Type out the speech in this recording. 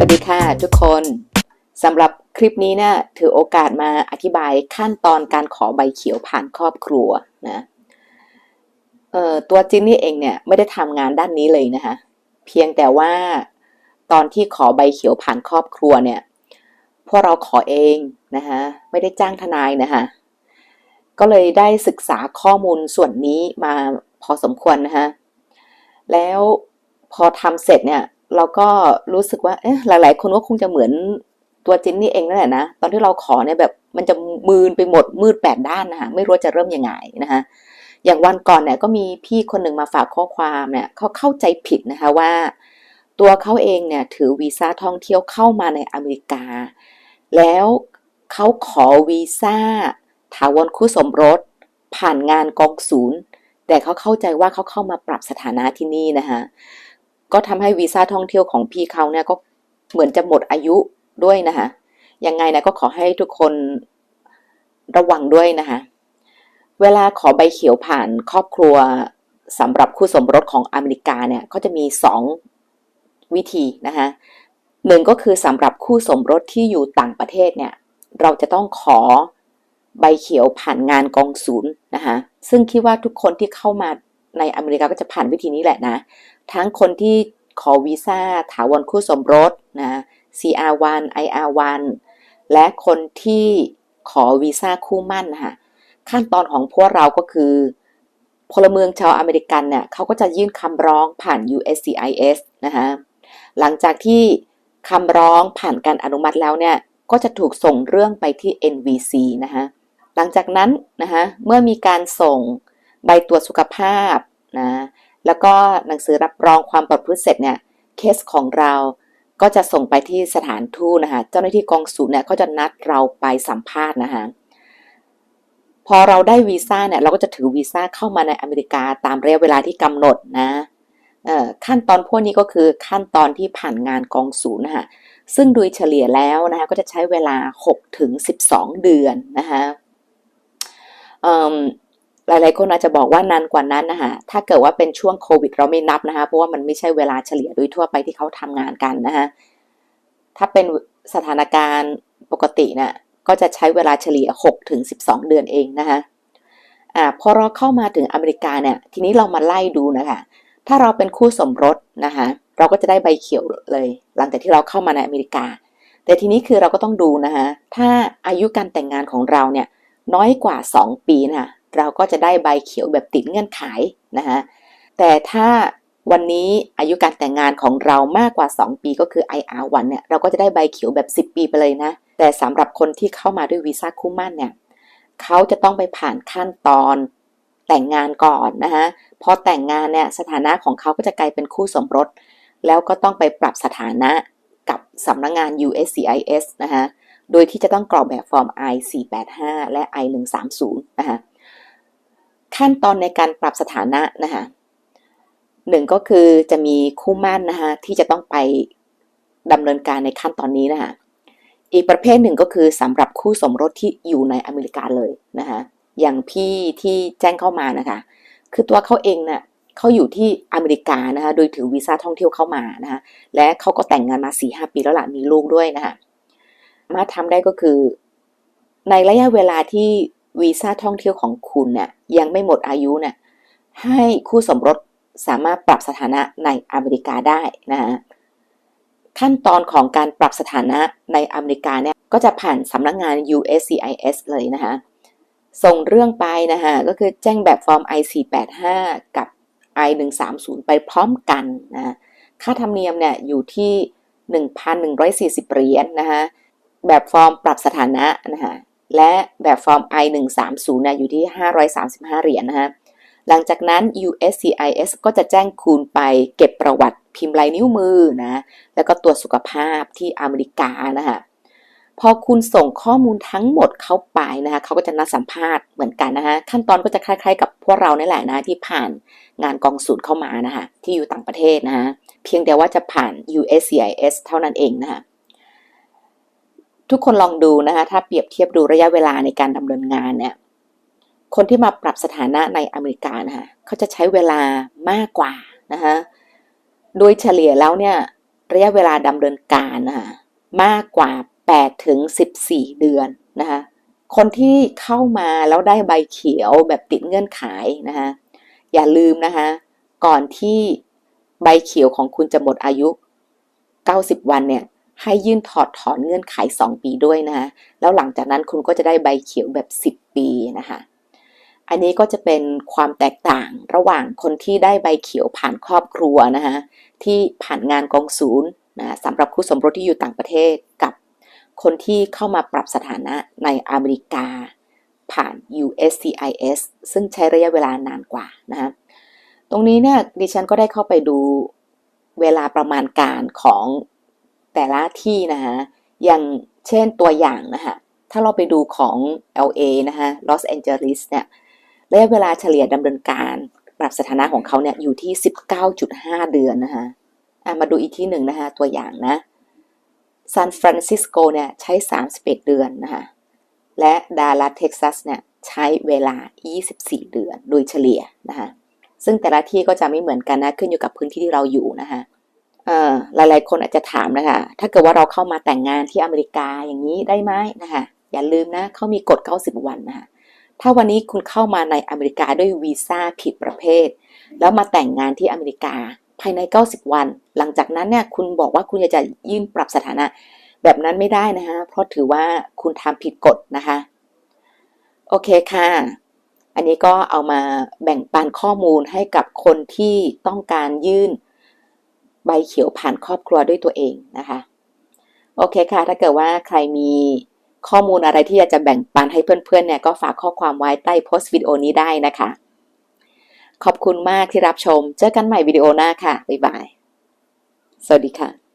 สวัสดีค่ะทุกคนสำหรับคลิปนี้เนี่ยถือโอกาสมาอธิบายขั้นตอนการขอใบเขียวผ่านครอบครัวนะเอ่อตัวจินนี่เองเนี่ยไม่ได้ทำงานด้านนี้เลยนะคะเพียงแต่ว่าตอนที่ขอใบเขียวผ่านครอบครัวเนี่ยพวกเราขอเองนะคะไม่ได้จ้างทนายนะคะก็เลยได้ศึกษาข้อมูลส่วนนี้มาพอสมควรนะคะแล้วพอทำเสร็จเนี่ย เราก็รู้สึกว่าเอ๊ะหลาย ๆ คนก็คงจะเหมือนตัวจินนี่เองนั่นแหละนะตอนที่เราขอเนี่ยแบบมันจะมืนไปหมดมืดแปดด้านนะคะไม่รู้จะเริ่มยังไงนะคะอย่างวันก่อนเนี่ยก็มีพี่คนหนึ่งมาฝากข้อความเนี่ยเขาเข้าใจผิดนะคะว่า ตัวเขาเองเนี่ยถือวีซ่าท่องเที่ยวเข้ามาในอเมริกา แล้วเขาขอวีซ่าถาวรคู่สมรส ผ่านงานกองศูนย์ แต่เขาเข้าใจว่าเขาเข้ามาปรับสถานะที่นี่นะคะ ก็ทำให้วีซ่าท่องเที่ยวของพี่เขาเนี่ยก็เหมือนจะหมดอายุด้วยนะคะยังไงนะก็ขอให้ทุกคนระวังด้วยนะคะเวลาขอใบเขียวผ่านครอบครัวสำหรับคู่สมรสของอเมริกาเนี่ยก็จะมีสองวิธีนะคะหนึ่งก็คือสำหรับคู่สมรสที่อยู่ต่างประเทศเนี่ยเราจะต้องขอใบเขียวผ่านงานกองศูนย์นะคะซึ่งคิดว่าทุกคนที่เข้ามา ในอเมริกาก็จะผ่านวิธีนี้แหละนะ ทั้งคนที่ขอวีซ่าถาวรคู่สมรสนะ CR1 IR1 และคนที่ขอวีซ่าคู่มั่นนะคะขั้นตอนของพวกเราก็คือพลเมืองชาวอเมริกันเนี่ยเขาก็จะยื่นคำร้องผ่าน USCIS นะคะหลังจากที่คำร้องผ่านการอนุมัติแล้วเนี่ยก็จะถูกส่งเรื่องไปที่ NVC นะคะหลังจากนั้นนะคะเมื่อมีการส่งใบตรวจสุขภาพ นะแล้วก็หนังสือรับรองความปลอดภัยเสร็จเนี่ยเคสของเราก็จะส่งไปที่สถานทูตนะคะเจ้าหน้าที่กองศูตเนี่ยเขาจะนัดเราไปสัมภาษณ์นะคะพอเราได้วีซ่าเนี่ยเราก็จะถือวีซ่าเข้ามาในอเมริกาตามระยะเวลาที่กำหนดนะขั้นตอนพวกนี้ก็คือขั้นตอนที่ผ่านงานกองศูนย์นะคะซึ่งโดยเฉลี่ยแล้วนะคะก็จะใช้เวลา6ถึง12 เดือนนะคะ หลายๆคนอาจจะบอกว่านานกว่านั้นนะคะถ้าเกิดว่าเป็นช่วงโควิดเราไม่นับนะคะ เพราะว่ามันไม่ใช่เวลาเฉลี่ยโดยทั่วไปที่เขาทำงานกันนะคะถ้าเป็นสถานการณ์ปกติเนะี่ยก็จะใช้เวลาเฉลี่ย6ถึง12 เดือนเองนะคะอ่าพอเราเข้ามาถึงอเมริกาเนี่ย ทีนี้เรามาไล่ดูนะคะถ้าเราเป็นคู่สมรสนะคะเราก็จะได้ใบเขียวเลย หลังจากที่เราเข้ามาในอเมริกา แต่ทีนี้คือเราก็ต้องดูนะคะถ้าอายุการแต่งงานของเราเนี่ยน้อยกว่า 2 ปีนะคะ เราก็จะได้ใบเขียวแบบติดเงื่อนไขนะคะแต่ถ้าวันนี้อายุการแต่งงานของเรามากกว่า 2 ปีก็คือ IR1 เนี่ยเราก็จะได้ใบเขียวแบบ 10 ปีไปเลยนะ แต่สำหรับคนที่เข้ามาด้วยวีซ่าคู่มั่นเนี่ยเขาจะต้องไปผ่านขั้นตอนแต่งงานก่อนนะคะพอแต่งงานเนี่ยสถานะของเขาก็จะกลายเป็นคู่สมรส แล้วก็ต้องไปปรับสถานะกับสำนักงงาน USCIS นะคะโดยที่จะต้องกรอกแบบฟอร์ม I485 และ I130 นะคะ ขั้นตอนในการปรับสถานะนะคะหนึ่งก็คือจะมีคู่มั่นนะคะที่จะต้องไปดำเนินการในขั้นตอนนี้นะคะอีกประเภทหนึ่งก็คือสำหรับคู่สมรสที่อยู่ในอเมริกาเลยนะคะอย่างพี่ที่แจ้งเข้ามานะคะ คือตัวเขาเองเนะ่ยเขาอยู่ที่อเมริกานะคะโดยถือวีซ่าท่องเที่ยวเข้ามานะคะและเขาก็แต่งงานมา4ีหปีแล้วล่ะมีลูกด้วยนะคะมาทำได้ก็คือ ในระยะเวลาที่ วีซ่าท่องเที่ยวของคุณเนี่ยยังไม่หมดอายุเนี่ยให้คู่สมรสสามารถปรับสถานะในอเมริกาได้นะฮะขั้นตอนของการปรับสถานะในอเมริกาเนี่ยก็จะผ่านสำนักงงาน USCIS เลยนะคะส่งเรื่องไปนะคะก็คือแจ้งแบบฟอร์ม I485 กับ I130 ไปพร้อมกันนะค่าธรรมเนียมเนี่ยอยู่ที่ 1,140เหรียญนนะคะแบบฟอร์มปรับสถานะนะคะ และแบบฟอร์ม I130 นะอยู่ที่ 535 เหรียญนนะคะหลังจากนั้น USCIS ก็จะแจ้งคุณไปเก็บประวัติพิมพ์ลายนิ้วมือนะ แล้วก็ตรวจสุขภาพที่อเมริกานะคะพอคุณส่งข้อมูลทั้งหมดเข้าไปนะคะเขาก็จะนัดสัมภาษณ์เหมือนกันนะคะขั้นตอนก็จะคล้ายๆ กับพวกเรานี่แหละนะที่ผ่านงานกองศูนย์เข้ามานะคะที่อยู่ต่างประเทศนะคะเพียงแต่ว่าจะผ่าน USCIS เท่านั้นเองนะคะ ทุกคนลองดูนะคะ ถ้าเปรียบเทียบดูระยะเวลาในการดำเนินงานเนี่ย คนที่มาปรับสถานะในอเมริกานะคะเขาจะใช้เวลามากกว่านะคะโดยเฉลี่ยแล้วเนี่ยระยะเวลาดำเนินการนะคะมากกว่า8ถึง14 เดือนนะคะคนที่เข้ามาแล้วได้ใบเขียวแบบติดเงื่อนไขนะคะอย่าลืมนะคะ ก่อนที่ใบเขียวของคุณจะหมดอายุ 90 วันเนี่ย ให้ยื่นถอดถอนเงื่อนไข 2 ปีด้วยนะคะแล้วหลังจากนั้นคุณก็จะได้ใบเขียวแบบ 10 ปีนะคะอันนี้ก็จะเป็นความแตกต่างระหว่างคนที่ได้ใบเขียวผ่านครอบครัวนะคะที่ผ่านงานกองศูนย์นะสำหรับคู่สมรสที่อยู่ต่างประเทศกับคนที่เข้ามาปรับสถานะในอเมริกา ผ่าน USCIS ซึ่งใช้ระยะเวลานานกว่านะคะตรงนี้เนี่ยดิฉันก็ได้เข้าไปดูเวลาประมาณการของ แต่ละที่นะคะอย่างเช่นตัวอย่างนะคะถ้าเราไปดูของ LA นะคะลอสแอนเจลิสเนี่ยระยะเวลาเฉลี่ยดำเนินการปรับสถานะของเขาเนี่ยอยู่ที่ 19.5 เดือนนะคะะมาดูอีกที่หนึ่งนะคะตัวอย่างนะซานฟรานซิสโกเนี่ยใช้ 31 เดือนนะคะและดาลัสเท็กซัสเนี่ยใช้เวลา 24 เดือนโดยเฉลี่ยนะคะซึ่งแต่ละที่ก็จะไม่เหมือนกันนะขึ้นอยู่กับพื้นที่ที่เราอยู่นะคะ หลายๆ คนอาจจะถามนะคะ ถ้าเกิดว่าเราเข้ามาแต่งงานที่อเมริกาอย่างนี้ได้ไหมนะคะ อย่าลืมนะเขามีกฎ 90 วันนะคะ ถ้าวันนี้คุณเข้ามาในอเมริกาด้วยวีซ่าผิดประเภท แล้วมาแต่งงานที่อเมริกาภายใน 90 วัน หลังจากนั้นเนี่ยคุณบอกว่าคุณจะยื่นปรับสถานะ แบบนั้นไม่ได้นะคะ เพราะถือว่าคุณทำผิดกฎนะคะ โอเคค่ะ อันนี้ก็เอามาแบ่งปันข้อมูลให้กับคนที่ต้องการยื่น ใบเขียวผ่านครอบครัวด้วยตัวเองนะคะ โอเคค่ะ ถ้าเกิดว่าใครมีข้อมูลอะไรที่อยากจะแบ่งปันให้เพื่อนๆเนี่ยก็ฝากข้อความไว้ใต้โพสต์วิดีโอนี้ได้นะคะ ขอบคุณมากที่รับชม เจอกันใหม่วิดีโอหน้าค่ะ บ๊ายบาย สวัสดีค่ะ